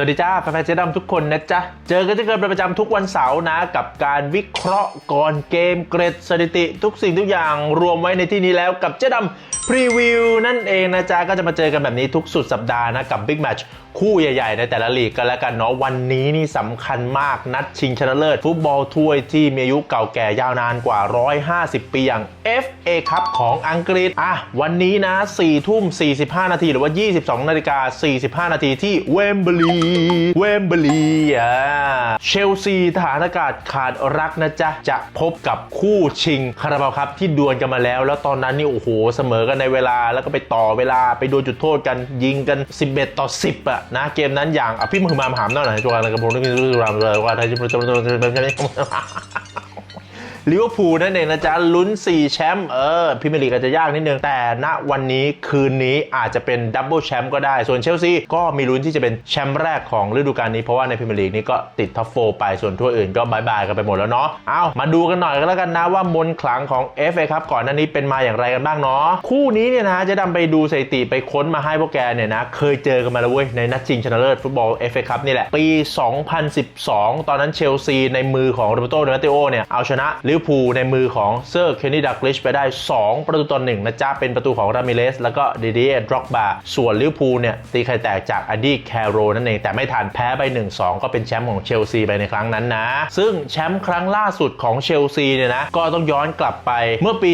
สวัสดีจ้าแฟนๆเจ๊ดำทุกคนนะจ๊ะ เจอกันที่เกินเป็นประจำทุกวันเสาร์นะ กับการวิเคราะห์ก่อนเกมเกรดสถิติ ทุกสิ่งทุกอย่างรวมไว้ในที่นี้แล้วกับเจ๊ดำพรีวิวนั่นเองนะจ๊ะ ก็จะมาเจอกันแบบนี้ทุกสุดสัปดาห์นะ กับบิ๊กแมตช์คู่ใหญ่ ๆ ในแต่ละลีกกันแล้วกันเนาะวันนี้นี่สำคัญมากนัดชิงชนะเลิศ ฟุตบอลถ้วยที่มีอายุเก่าแก่ยาวนานกว่า 150 ปีอย่าง FA ครับของอังกฤษอะวันนี้นะ4ทุ่ม45 นาทีหรือว่า 22นาฬิกา45 นาทีที่เวมบลีเวมเบลีอ่าเชลซีทหารอากาศขาดรักนะจ๊ะ จะพบกับคู่ชิงคาราบาวครับที่ดวลกันมาแล้ว แล้วตอนนั้นนี่โอ้โหเสมอกันในเวลาแล้วก็ไปต่อเวลาไปโดนจุดโทษกันยิงกัน 11 ต่อ 10อะนะเกมนั้นอย่างอะพี่มือมามหามหน่อยตัวอะไรกับผมนี่คือรามเลยว่าไทยจะจะจะจะจะ ลิเวอร์พูลนั่นเองนะจ๊ะลุ้น 4 แชมป์เออพรีเมียร์ลีกอาจจะยากนิดนึง แต่ณวันนี้คืนนี้อาจจะเป็นดับเบิลแชมป์ก็ได้ ส่วนเชลซีก็มีลุ้นที่จะเป็นแชมป์แรกของฤดูกาลนี้ เพราะว่าในพรีเมียร์ลีกนี้ก็ติดท็อปโฟไปส่วนทั่วอื่นก็บายบายกันไปหมดแล้วเนาะเอามาดูกันหน่อยก็แล้วกันนะว่ามนต์ขลังของ FA ครับก่อนหน้านี้เป็นมาอย่างไรกันบ้างเนาะคู่นี้เนี่ยนะจะดำไปดูสถิติไปค้นมาให้พวกแกเนี่ยนะเคยเจอกันมาแล้วเว้ยในนัดชิงชนะเลิศฟุตบอล FA ครับนี่แหละปี 2012 ตอนนั้นเชลซีในมือของโรเบโตเดมาเตโอเนี่ยเอาชนะลิวอร์พูลในมือของเซอร์เคนนี่ดักลิชไปได้ 2 ประตูต่อหนึ่งนะจ๊ะ เป็นประตูของรามิเลส แล้วก็ดิเดียดร็อกบาส่วนลิวอร์พูลเนี่ย ตีไข่แตกจากอดีแคโรนั่นเอง แต่ไม่ทันแพ้ไป 1-2 ก็เป็นแชมป์ของเชลซีไปในครั้งนั้นนะ ซึ่งแชมป์ครั้งล่าสุดของเชลซีเนี่ยนะ ก็ต้องย้อนกลับไปเมื่อปี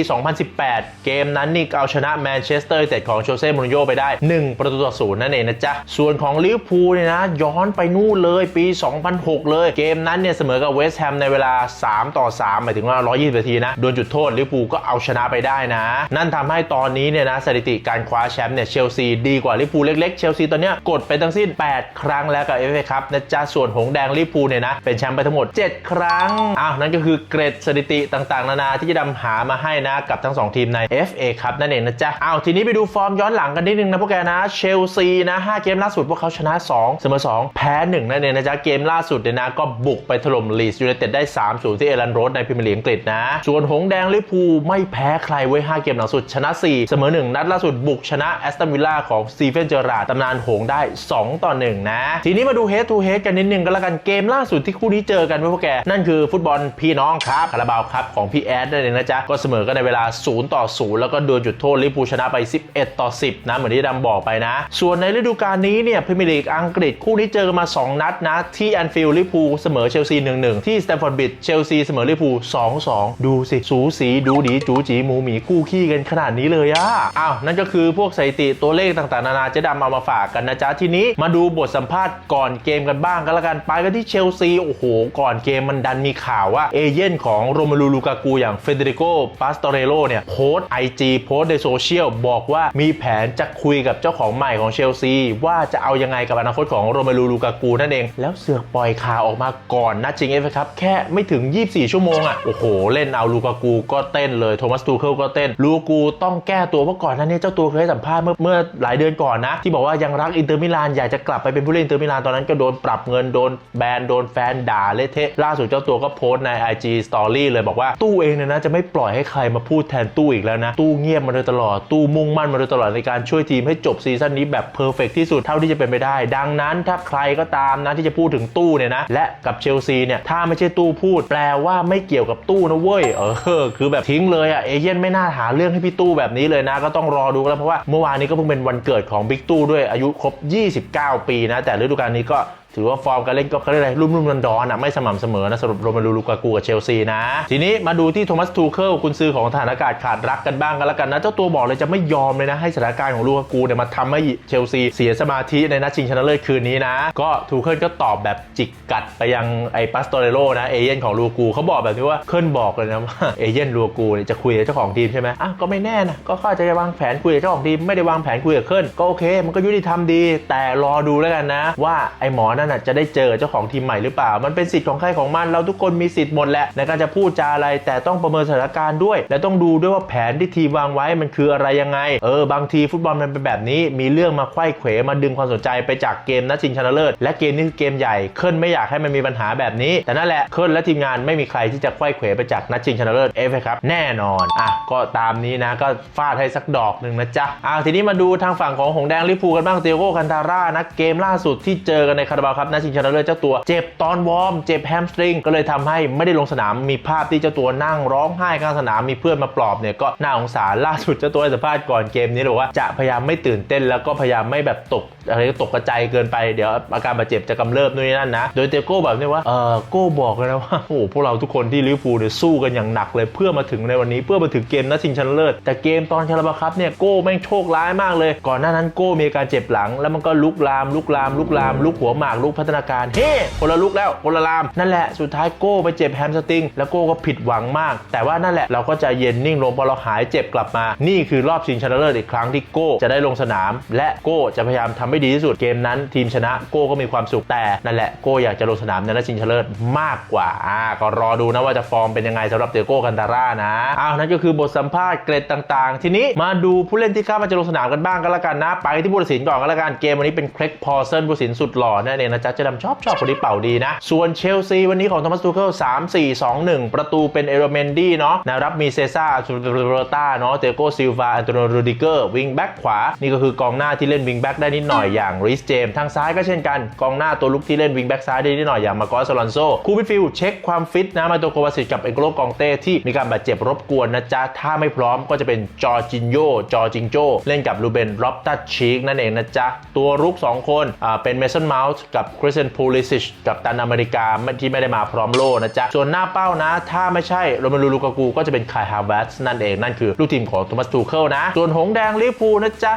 2018 เกมนั้นนี่เอาชนะแมนเชสเตอร์ยูไนเต็ดของโชเซ่มูรินโญ่ไปได้ 1 ประตูต่อศูนย์นั่นเองนะจ๊ะ ส่วนของลิวอร์พูลเนี่ยนะ ย้อนไปนู่นเลยปี 2006 เลย เกมนั้นเนี่ยเสมอกับเวสต์แฮมในเวลา 3 ต่อ 3 หมายถึงว่า120 นาทีนะ โดนจุดโทษลิเวอร์พูลก็เอาชนะไปได้นะ นั่นทำให้ตอนนี้เนี่ยนะสถิติการคว้าแชมป์เนี่ยเชลซีดีกว่าลิเวอร์พูลเล็กๆเชลซีตอนเนี้ยกดไปทั้งสิ้น 8 ครั้งแล้วกับเอฟเอครับนะจ๊ะส่วนหงแดงลิเวอร์พูลเนี่ยนะเป็นแชมป์ไปทั้งหมด 7 ครั้งอ้าวนั่นก็คือเกรดสถิติต่างๆ นานาที่จะดำหามาให้นะกับทั้ง 2 ทีมใน FA ครับนั่นเองนะจ๊ะอ้าวทีนี้ไปดูฟอร์มย้อนหลังกันนิดนึงนะพวกแกนะเชลซีนะ5เกมล่าสุดพวกเขาชนะ 2 เสมอ 2 แพ้ 1 นั่นเองนะจ๊ะเกมล่าสุดเนี่ยนะก็บุกไปถล่มลีสยูไนเต็ดได้3-0ที่เอลันโรดในพรีเมียร์ลีกอังกฤษนะ ส่วนหงส์แดงลิเวอร์พูไม่แพ้ใครเว้ 5 เกมหลังสุดชนะ 4 เสมอ 1 นัดล่าสุดบุกชนะแอสตันวิลล่าของสตีเฟนเจอราตำนานหงส์ได้ 2 ต่อ 1 นะ ทีนี้มาดูเฮดทูเฮดกันนิดนึงก็แล้วกันเกมล่าสุดที่คู่นี้เจอกันเว้ยพวกแก นั่นคือฟุตบอลพี่น้องครับคาราบาวครับของพี่แอดนั่นเองนะจ๊ะก็เสมอกันในเวลา 0 ต่อ 0 แล้วก็โดนจุดโทษลิเวอร์พูชนะไป 11 ต่อ 10 นะเหมือนที่ดำบอกไปนะ ส่วนในฤดูกาลนี้เนี่ยพรีเมียร์ลีกอังกฤษคู่นี้เจอกันมา 2 นัดนะที่แอนฟิลด์ลิเวอร์พูเสมอเชลซี1-1ที่สแตมฟอร์ดบิดเชลซีเสมอลิเว2-2 ดูสิสูสีดูดีจูจีหมูหมีคู่ขี้กันขนาดนี้เลยอะอ้าวนั่นก็คือพวกสถิติตัวเลขต่างๆ นานาเจะดำเอามาฝากกันนะจ๊ะทีนี้มาดูบทสัมภาษณ์ก่อนเกมกันบ้างก็แล้วกันไปกันที่เชลซีโอ้โห ก่อนเกมมันดันมีข่าวว่าเอเย่นของโรเมลูลูกากูอย่างเฟเดริโกปาสตอเรโลเนี่ยโพสไอจีโพสในโซเชียลบอกว่ามีแผนจะคุยกับเจ้าของใหม่ของเชลซีว่าจะเอายังไงกับอนาคตของโรเมลูลูกากูนั่นเอง แล้วเสือกปล่อยข่าวออกมาก่อนนัดชิงเอฟครับแค่ไม่ถึง 24 ชั่วโมงอะโอ้โห เล่นเอาลูกากูก็เต้นเลยโทมัสตูเคิลก็เต้นลูกูต้องแก้ตัวเพราะก่อนหนั้นเนี่ยเจ้าตัวเคยให้สัมภาษณ์เมื่อเมื่อหลายเดือนก่อนนะ ที่บอกว่ายังรักอินเตอร์มิลานอยากจะกลับไปเป็นผู้เล่นอินเตอร์มิลานตอนนั้นก็โดนปรับเงินโดนแบนโดนแฟนด่าเละเทะล่าสุดเจ้าตัวก็โพสต์ใน IG Story เลยบอกว่าตู้เองเนี่ยนะจะไม่ปล่อยให้ใครมาพูดแทนตู้อีกแล้วนะ ตู้เงียบมาโดยตลอดตู้มุ่งมั่นมาโดยตลอดในการช่วยทีมให้จบซีซั่นนี้แบบเพอร์เฟกที่สุดเท่าที่จะเป็นไปได้ ดังนั้นถ้าใครก็ตามนะที่จะพูดถึงตู้เนี่ยนะและกับเชลซีเนี่ยถ้าไม่ใช่ตู้พูดแปลว่าไม่เกี่ยวกับตู้นะเว้ย เออ คือแบบทิ้งเลยอะเอเย่นไม่น่าหาเรื่องให้พี่ตู้แบบนี้เลยนะ ก็ต้องรอดูแล้วเพราะว่าเมื่อวานนี้ก็เพิ่งเป็นวันเกิดของบิ๊กตู้ด้วยอายุครบ 29 ปีนะ แต่ฤดูกาลนี้ก็ ถือว่าฟอร์มการเล่นก็เขาเรียกอะไรรุ่มรุ่มดอนดอนอะไม่สม่ำเสมอนะสรับโรเมลูลูกากูกับเชลซีนะ ทีนี้มาดูที่โทมัสทูเคิลกุนซือของทหารอากาศขาดรักกันบ้างกันแล้วกันนะ เจ้าตัวบอกเลยจะไม่ยอมเลยนะ ให้สถานการณ์ของลูกากูเนี่ยมาทำให้เชลซีเสียสมาธิในนัดชิงชนะเลิศคืนนี้นะ ก็ทูเคิลก็ตอบแบบจิกกัดไปยังไอ้ปัสโตเรโลนะเอเย่นของลูกากูเขาบอกแบบนี้ว่าเคิลบอกเลยนะว่าเอเย่นลูกากูเนี่ยจะคุยกับเจ้าของทีมใช่ไหมอะก็ไม่แน่นะก็เขาอาจจะวางแผนคุยกับเจ้าของทีมไม่ได้วางแผนคุยกับเคิลก็โอเค มันก็ยุติธรรมดี แต่รอดูแล้วกันนะ ว่าไอ้หมอนั่นน่ะจะได้เจอเจ้าของทีมใหม่หรือเปล่า มันเป็นสิทธิ์ของใครของมันเราทุกคนมีสิทธิ์หมดแหละในการจะพูดจาอะไรแต่ต้องประเมินสถานการณ์ด้วย และต้องดูด้วยว่าแผนที่ทีมวางไว้มันคืออะไรยังไงเออบางทีฟุตบอลมันเป็นแบบนี้ มีเรื่องมาไขว้เขวมาดึงความสนใจไปจากเกมนัดชิงชนะเลิศและเกมนี้คือเกมใหญ่เคิลไม่อยากให้มันมีปัญหาแบบนี้ แต่นั่นแหละเคิลและทีมงานไม่มีใครที่จะไขว้เขวไปจากนัดชิงชนะเลิศเอฟครับแน่นอนอะก็ตามนี้นะก็ฟาดให้สักดอกหนึ่งนะจ๊ะอะทีนี้มาดูทางฝั่งของหงแดงลิพูกันบ้างเตียโก้คันตาร่านะเกมล่าสุดที่เจอกันในคาราบาครับนัดชิงชนะเลิศเจ้าตัวเจ็บตอนวอร์มเจ็บแฮมสตริงก็เลยทำให้ไม่ได้ลงสนามมีภาพที่เจ้าตัวนั่งร้องไห้กลางสนามมีเพื่อนมาปลอบเนี่ยก็น่าสงสารล่าสุดเจ้าตัวสัมภาษณ์ก่อนเกมนี้บอกว่าจะพยายามไม่ตื่นเต้นแล้วก็พยายามไม่แบบตก อะไรตกกระจายเกินไปเดี๋ยวอาการบาดเจ็บจะกำเริบนู่นนี่นั่นนะ โดยเตโก้แบบนี้ว่าเออโก้บอกเลยนะว่าโอ้พวกเราทุกคนที่ลิเวอร์พูลเนี่ยสู้กันอย่างหนักเลยเพื่อมาถึงในวันนี้เพื่อมาถึงเกมนัดชิงชนะเลิศแต่เกมตอนคาราบาครับเนี่ยโก้แม่งโชคร้ายมากเลย ก่อนหน้านั้นโก้มีอาการเจ็บหลัง แล้วมันก็ลุกลามลุกลามลุกลามลุกหัวหมากลุกพัฒนาการเฮ้คนละลุกแล้วคนละลามนั่นแหละสุดท้ายโก้ไปเจ็บแฮมสตริงแล้วโก้ก็ผิดหวังมาก แต่ว่านั่นแหละเราก็จะเย็นนิ่งลงพอเราหายเจ็บกลับมา นี่คือรอบชิงชนะเลิศอีกครั้งที่โก้จะได้ลงสนาม และโก้จะพยายามทำให้ดีที่สุดเกมนั้น ทีมชนะโก้ก็มีความสุขแต่นั่นแหละโก้อยากจะลงสนามในนัดชิงชนะเลิศมากกว่าอ่าก็รอดูนะว่าจะฟอร์มเป็นยังไงสำหรับเตโก้กันตาร่านะอ้าวนั่นก็คือบทสัมภาษณ์เกรดต่างๆ ทีนี้มาดูผู้เล่นที่คาดว่าจะลงสนามกันบ้างก็แล้วกันนะ ไปที่ผู้ตัดสินก่อนก็แล้วกันเกมวันนี้เป็นเครกพอร์เซนผู้ตัดสินสุดหล่อนั่นเองนะจ๊ะเจะดำชอบชอบคนนี้เป่าดีนะ ส่วนเชลซีวันนี้ของโทมัสตูเคิล3 4 2 1ประตูเป็นเอโรเมนดี้เนาะแนวรับมีเซซ่าซูเปโรต้าเนาะเตโกซิลวาอันโตโรูดิเกอร์วิงแบ็กขวานี่ก็คือกองหน้าที่เล่นวิงแบ็กได้นิดหน่อยอย่างริสเจมทางซ้ายก็เช่นกันกองหน้าตัวลุกที่เล่นวิงแบ็กซ้ายได้นิดหน่อยอย่างมาโกอสลอนโซคูมิฟิลเช็คความฟิตนะมาโตโควาสิชกับเอกโลกองเต้ที่มีการบาดเจ็บรบกวนนะจ๊ะถ้าไม่พร้อมก็จะเป็นจอจินโยจอจิงโจเล่นกับลูเบนร็อบตัดชีกนั่นเองนะจ๊ะตัวรุก 2 คนอ่าเป็นเมสันเมาส์กับคริสเซนพูลิซิชกับตันอเมริกาที่ไม่ได้มาพร้อมโล่นะจ๊ะส่วนหน้าเป้านะ ถ้าไม่ใช่โรเมลูลูกากูก็จะเป็นคายฮาร์เวสนั่นเองนั่นคือลูกทีมของโทมัสทูเคิลนะ ส่วนหงแดงลิเวอร์พูนะจ๊ะ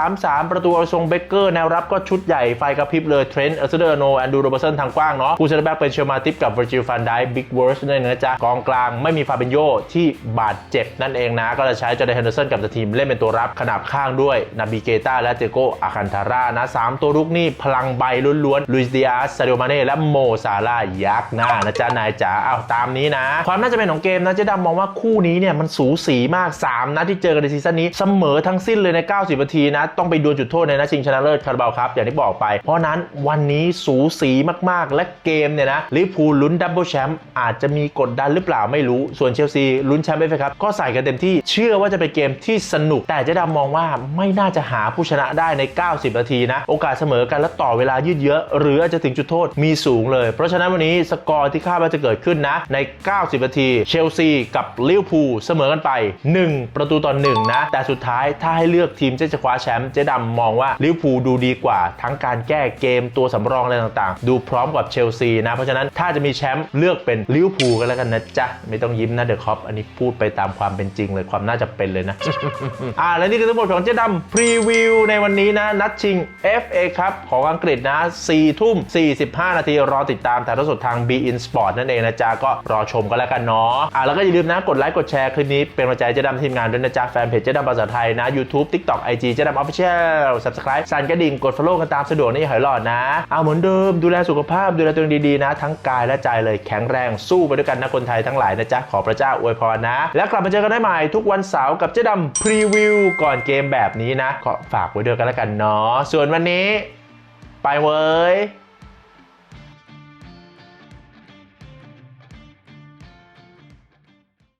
4-3-3 ประตูอทรงเบเกอร์แนวรับก็ชุดใหญ่ไฟกระพริบเลยเทรนต์เออร์เซเดอร์โนแอนดูโรเบอร์สันทางกว้างเนาะผู้เซนเตอร์แบ็กเป็นเชลมาติฟกับเวอร์จิลฟันได้บิ๊กเวิร์สนั่นเองนะจ๊ะกองกลางไม่มีฟาเบนโยที่บาดเจ็บนั่นเองนะ ก็จะใช้จอร์แดนเฮนเดอร์สันกับทีมเล่นเป็นตัวรับขนาบข้างด้วยนาบิเกต้าและเจโกอาคันทาร่านะสามตัวรุกนี่พลังใบล้วนๆลุยส์ดิอาสซาดิโอมาเน่และโมซาร่ายักษ์หน้านะจ๊ะนายจ๋าเอาตามนี้นะ ความน่าจะเป็นของเกมนะเจ๊ดำมองว่าคู่นี้เนี่ยมันสูสีมาก 3นัดที่เจอกันในซีซั่นนี้เสมอทั้งสิ้นเลยใน 90นาทีนะต้องไปดวลจุดโทษในนัดชิงชนะเลิศคาราบาวครับอย่างที่บอกไป เพราะนั้นวันนี้สูสีมากๆ และเกมเนี่ยนะลิเวอร์พูลลุ้นดับเบิลแชมป์อาจจะมีกดดันหรือเปล่าไม่รู้ส่วนเชลซีลุ้นแชมป์ไปครับก็ใส่กันเต็มที่เชื่อว่าจะเป็นเกมที่สนุกแต่เจ๊ดำมองว่าไม่น่าจะหาผู้ชนะได้ใน 90 นาทีนะ โอกาสเสมอกันและต่อเวลายืดเยอะหรืออาจจะถึงจุดโทษมีสูงเลย เพราะฉะนั้นวันนี้สกอร์ที่คาดว่าจะเกิดขึ้นนะ ใน 90 นาที เชลซีกับลิเวอร์พูลเสมอกันไป 1 ประตูต่อ1นะ แต่สุดท้ายถ้าให้เลือกทีมที่จะคว้าแชมป์เจ๊ดำมองว่าลิเวอร์พูลดูดีกว่า ทั้งการแก้เกมตัวสำรองอะไรต่างๆ ดูพร้อมกับเชลซีนะ เพราะฉะนั้นถ้าจะมีแชมป์เลือกเป็นลิเวอร์พูลกันแล้วกันนะจ๊ะ ไม่ต้องยิ้มนะเดอะคอปอันนี้พูดไปตามความเป็นจริงเลยความน่าจะเป็นเลยนะ อ่าและนี่คือทั้งหมดของเจ๊ดำพรีวิวในวันนี้นะ นัดชิง FA ครับของอังกฤษนะ4ทุ่ม 45 นาทีรอติดตามถ่ายทอดสดทาง B In Sport นั่นเองนะจ๊ะก็รอชมกันแล้วกันเนาะอ่าแล้วก็อย่าลืมนะกดไลค์กดแชร์คลิปนี้เป็นกำลังใจเจ๊ดำทีมงานด้วยนะจ๊ะแฟนเพจเจ๊ดำภาษาไทยนะ YouTube TikTok IG เจ๊ดำ Official Subscribe สั่นกระดิ่งกด follow กันตามสะดวกนี่หอยหลอดนะ เอาเหมือนเดิมดูแลสุขภาพดูแลตัวเองดีๆนะ ทั้งกายและใจเลยแข็งแรงสู้ไปด้วยกันนะคนไทยทั้งหลายนะจ๊ะขอพระเจ้าอวยพรนะ แล้วกลับมาเจอกันได้ใหม่ทุกวันเสาร์กับเจ๊ดำพรีวิวก่อนเกมแบบนี้นะก็ฝากไว้ด้วยกันแล้วกันเนาะส่วนวันนี้ ไปเว้ย